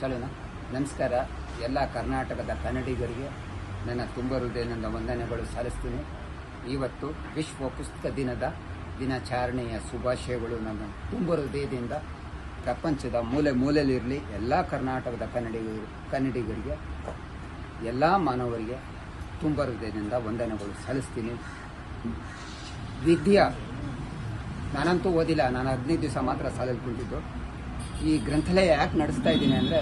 ಚಲೋನಾ? ನಮಸ್ಕಾರ. ಎಲ್ಲ ಕರ್ನಾಟಕದ ಕನ್ನಡಿಗರಿಗೆ ನನ್ನ ತುಂಬ ಹೃದಯದಿಂದ ವಂದನೆಗಳು ಸಲ್ಲಿಸ್ತೀನಿ. ಇವತ್ತು ವಿಶ್ವ ಪುಸ್ತಕ ದಿನದ ದಿನಾಚರಣೆಯ ಶುಭಾಶಯಗಳು ನನ್ನ ತುಂಬ ಹೃದಯದಿಂದ ಪ್ರಪಂಚದ ಮೂಲೆ ಮೂಲೆಯಲ್ಲಿರಲಿ, ಎಲ್ಲ ಕರ್ನಾಟಕದ ಕನ್ನಡಿಗರು, ಕನ್ನಡಿಗರಿಗೆ, ಎಲ್ಲ ಮಾನವರಿಗೆ ತುಂಬ ಹೃದಯದಿಂದ ವಂದನೆಗಳು ಸಲ್ಲಿಸ್ತೀನಿ. ವಿದ್ಯಾ, ನಾನಂತೂ ಓದಿಲ್ಲ, ನಾನು ಹದಿನೈದು ದಿವಸ ಮಾತ್ರ ಸಾಲಲ್ಲಿ ಕುಂತಿದ್ದು. ಈ ಗ್ರಂಥಾಲಯ ಯಾಕೆ ನಡೆಸ್ತಾ ಇದ್ದೀನಿ ಅಂದರೆ,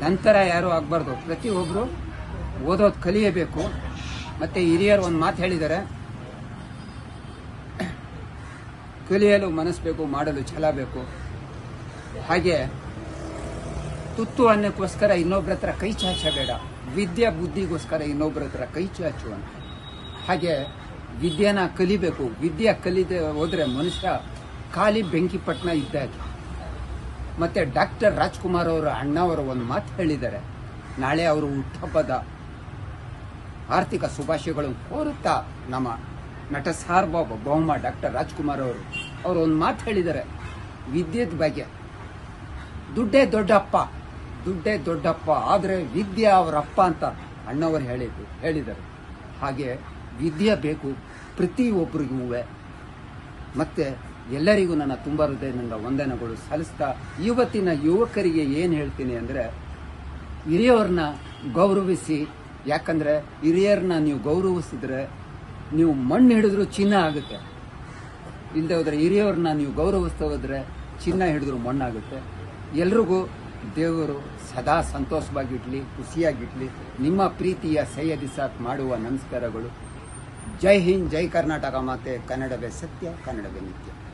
ನಂತರ ಯಾರೂ ಆಗಬಾರ್ದು. ಪ್ರತಿಯೊಬ್ಬರು ಓದೋದು ಕಲಿಯಬೇಕು. ಮತ್ತು ಹಿರಿಯರು ಒಂದು ಮಾತು ಹೇಳಿದ್ದಾರೆ. ಕಲಿಯಲು ಮನಸ್ಬೇಕು ಮಾಡಲು ಛಲ ಬೇಕು. ಹಾಗೆ ತುತ್ತು ಅನ್ನಕ್ಕೋಸ್ಕರ ಇನ್ನೊಬ್ಬರ ಹತ್ರ ಕೈ ಚಾಚಬೇಡ. ವಿದ್ಯೆ ಬುದ್ಧಿಗೋಸ್ಕರ ಇನ್ನೊಬ್ಬರ ಹತ್ರ ಕೈ ಚಾಚು ಅಂತ. ಹಾಗೆ ವಿದ್ಯೆನ ಕಲಿಬೇಕು. ವಿದ್ಯೆ ಕಲಿದೆ ಹೋದರೆ ಮನುಷ್ಯ ಖಾಲಿ ಬೆಂಕಿಪಟ್ಟಣ ಇದ್ದಾಗೆ ಮತ್ತೆ ಡಾಕ್ಟರ್ ರಾಜ್ಕುಮಾರ್ ಅವರ ಅಣ್ಣವರು ಒಂದು ಮಾತು ಹೇಳಿದ್ದಾರೆ. ನಾಳೆ ಅವರು ಹುಟ್ಟಹಬ್ಬದ ಆರ್ಥಿಕ ಶುಭಾಶಯಗಳನ್ನು ಕೋರುತ್ತಾ ನಮ್ಮ ನಟ ಸಾರ್ವಭೌಮ ಬಹುಮ ಡಾಕ್ಟರ್ ರಾಜ್ಕುಮಾರ್ ಅವರು ಅವರು ಒಂದು ಮಾತು ಹೇಳಿದ್ದಾರೆ. ವಿದ್ಯೆದ ಬಗ್ಗೆ. ದುಡ್ಡೇ ದೊಡ್ಡಪ್ಪ ದುಡ್ಡೇ ದೊಡ್ಡಪ್ಪ, ಆದರೆ ವಿದ್ಯೆ ಅವರಪ್ಪ ಅಂತ ಅಣ್ಣವರು ಹೇಳಿದ್ರು ಹೇಳಿದರು. ಹಾಗೆ ವಿದ್ಯೆ ಬೇಕು, ಪ್ರತಿಯೊಬ್ಬರಿಗೂ. ಮತ್ತೆ ಎಲ್ಲರಿಗೂ ನನ್ನ ತುಂಬ ಹೃದಯದಿಂದ ವಂದನೆಗಳು. ಸಲ್ಲಿಸ್ತಾ ಇವತ್ತಿನ ಯುವಕರಿಗೆ ಏನು ಹೇಳ್ತೀನಿ ಅಂದರೆ, ಹಿರಿಯವ್ರನ್ನ ಗೌರವಿಸಿ, ಯಾಕಂದರೆ ಹಿರಿಯರನ್ನ ನೀವು ಗೌರವಿಸಿದ್ರೆ ನೀವು ಮಣ್ಣು ಹಿಡಿದ್ರೂ ಚಿನ್ನ ಆಗುತ್ತೆ. ಇಲ್ಲದೆ ಹೋದರೆ ಹಿರಿಯವ್ರನ್ನ ನೀವು ಗೌರವಿಸ್ತಾ ಹೋದರೆ ಚಿನ್ನ ಹಿಡಿದ್ರು ಮಣ್ಣಾಗುತ್ತೆ. ಎಲ್ರಿಗೂ ದೇವರು ಸದಾ ಸಂತೋಷವಾಗಿಡ್ಲಿ ಖುಷಿಯಾಗಿಡಲಿ ನಿಮ್ಮ ಪ್ರೀತಿಯ ಸಹ್ಯ ಸಾತ್ ಮಾಡುವ ನಮಸ್ಕಾರಗಳು. ಜೈ ಹಿಂದ್, ಜೈ ಕರ್ನಾಟಕ ಮಾತೆ, ಕನ್ನಡವೇ ಸತ್ಯ, ಕನ್ನಡವೇ ನಿತ್ಯ.